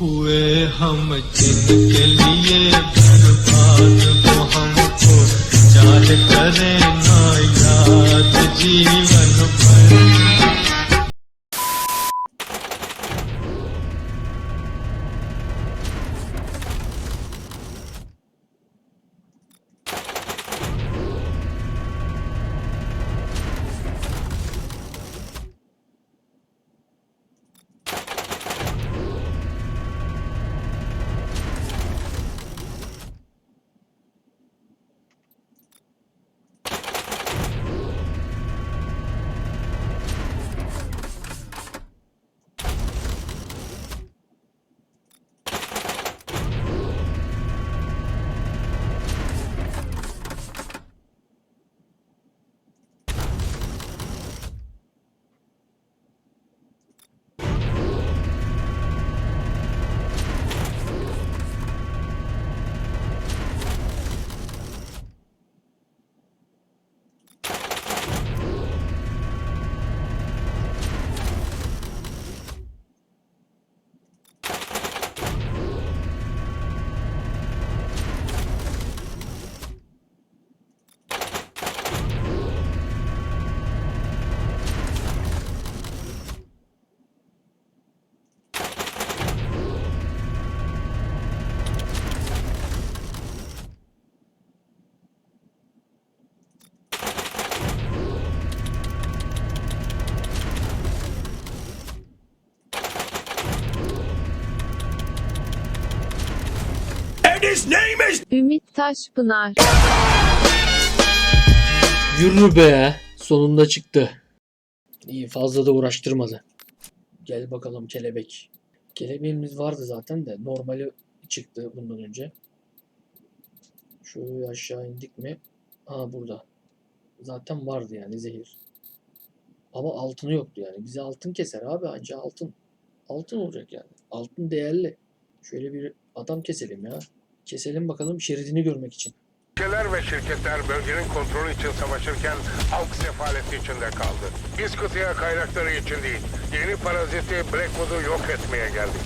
हुए हम जिनके लिए बर्बाद वो हमको चाहे करे ना याद जीवन भर Ümit Taşpınar. Yürü be. Sonunda çıktı. İyi fazla da uğraştırmadı. Gel bakalım kelebek. Kelebeğimiz vardı zaten de normali çıktı bundan önce. Şöyle aşağı indik mi? Aa burada. Zaten vardı yani zehir. Ama altını yoktu yani. Bize altın keser abi anca altın. Altın olacak yani. Altın değerli. Şöyle bir adam keselim ya. Keselim bakalım şeridini görmek için. Ülkeler ve şirketler bölgenin kontrolü için savaşırken halk sefaleti içinde kaldı. Biz kıtaya kaynakları için değil, yeni paraziti Blackwood'u yok etmeye geldik.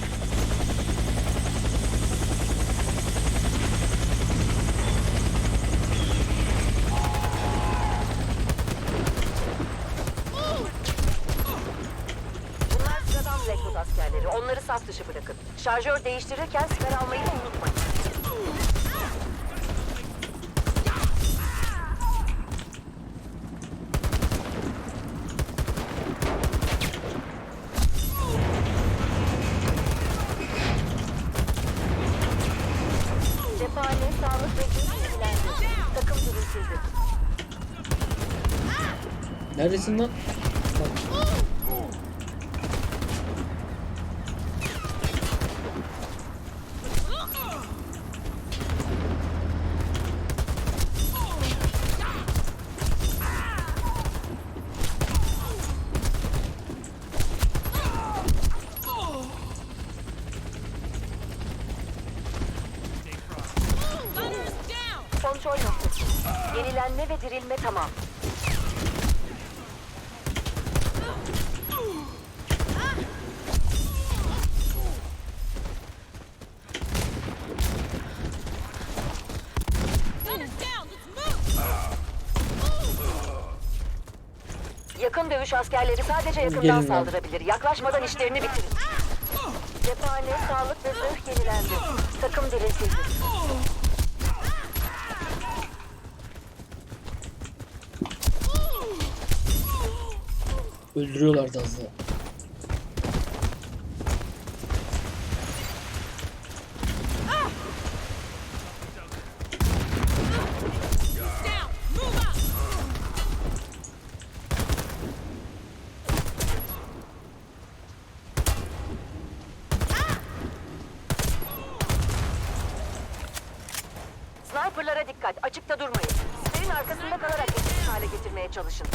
Bunlar sıradan Blackwood askerleri. Onları saf dışı bırakın. Şarjör değiştirirken siper almayı Neredesin lan? Bak. Kontrol noktası. Yenilenme ve dirilme tamam. Dövüş askerleri sadece yakından Gelin saldırabilir. Yaklaşmadan işlerini bitirin. Cephane, sağlık ve zırh yenilendi. Takım diriltildi. Öldürüyorlardı az daha. Sniperlara dikkat. Açıkta durmayın. Siperin arkasında kalarak etkisiz hale getirmeye çalışın.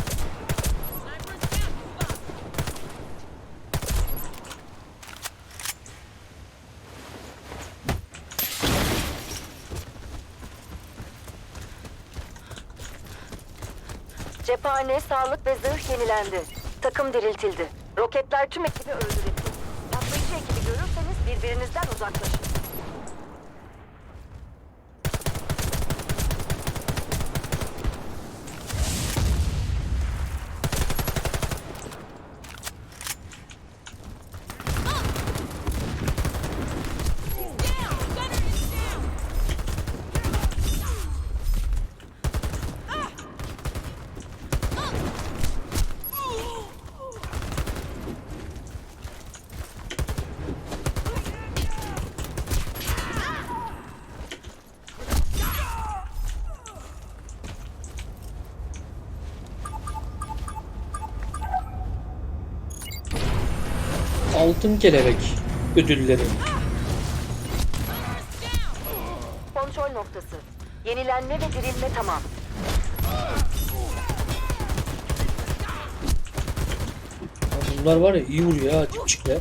Cephane, sağlık ve zırh yenilendi. Takım diriltildi. Roketler tüm ekibi öldürebilir. Patlayıcı ekibi görürseniz Birbirinizden uzaklaşın. Altın kelebek ödülleri. Kontrol noktası. Yenilenme ve dirilme tamam. Ya Bunlar var ya iyi vuruyor ha dipçikler.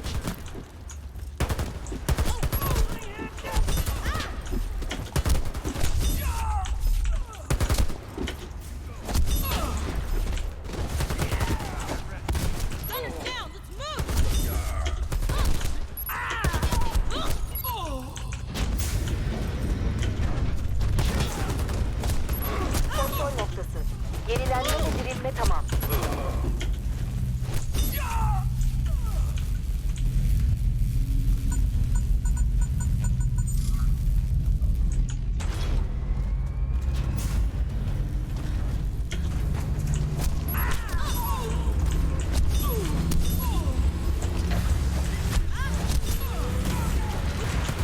Yenilenme ve dirilme tamam.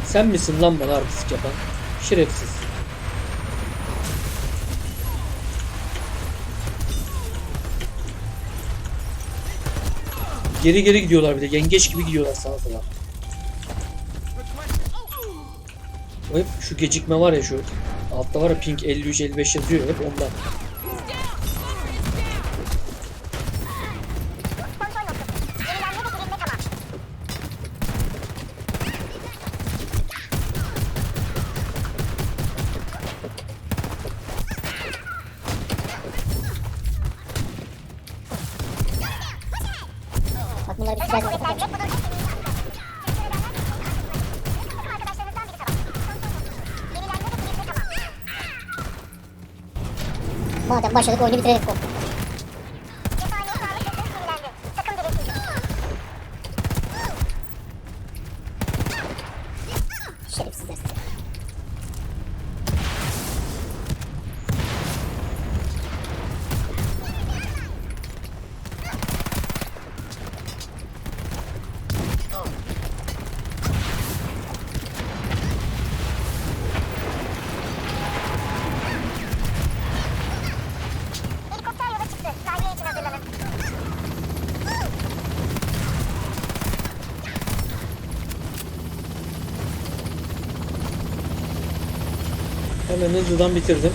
Sen misin lan bana artistik yapan? Şerefsiz. Geri geri gidiyorlar bir de. Yengeç gibi gidiyorlar sağa sola. Hep şu gecikme var ya şu. Altta var ya ping 53 55 yazıyor hep ondan. Madem başladık oyunu bitirelim. Kom. Şerefsizler Hemen hızlıdan bitirdim.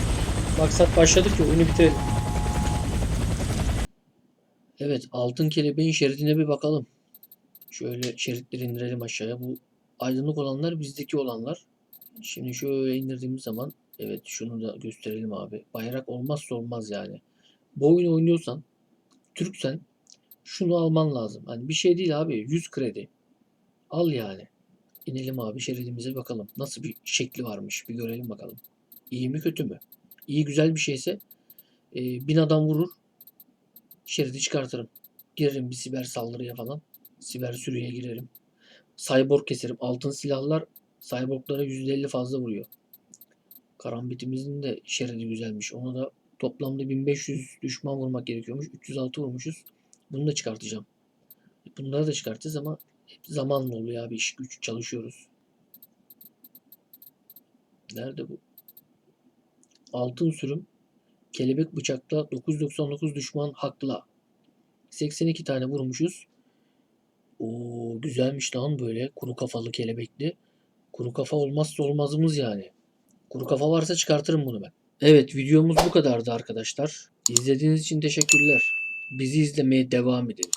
Maksat başladık ya oyunu bitirelim. Evet altın kelebeğin şeridine bir bakalım. Şöyle şeritleri indirelim aşağıya. Bu aydınlık olanlar bizdeki olanlar. Şimdi şöyle indirdiğimiz zaman evet şunu da gösterelim abi. Bayrak olmazsa olmaz yani. Bu oyunu oynuyorsan Türksen şunu alman lazım. Hani bir şey değil abi 100 kredi. Al yani. İnelim abi şeridimize bakalım. Nasıl bir şekli varmış bir görelim bakalım. İyi mi kötü mü? İyi güzel bir şeyse e, bin adam vurur. Şeridi çıkartırım. Girerim bir siber saldırıya falan. Siber sürüye girerim. Cyborg keserim. Altın silahlar cyborglara %50 fazla vuruyor. Karambitimizin de şeridi güzelmiş. Ona da toplamda 1500 düşman vurmak gerekiyormuş. 306 vurmuşuz. Bunu da çıkartacağım. Bunları da çıkartacağız ama hep zamanla oluyor abi. iş güç çalışıyoruz. Nerede bu? Altın sürüm. Kelebek bıçakla 999 düşman hakla. 82 tane vurmuşuz. Oo güzelmiş lan böyle kuru kafalı kelebekli. Kuru kafa olmazsa olmazımız yani. Kuru kafa varsa çıkartırım bunu ben. Evet videomuz bu kadardı arkadaşlar. İzlediğiniz için teşekkürler. Bizi izlemeye devam edin.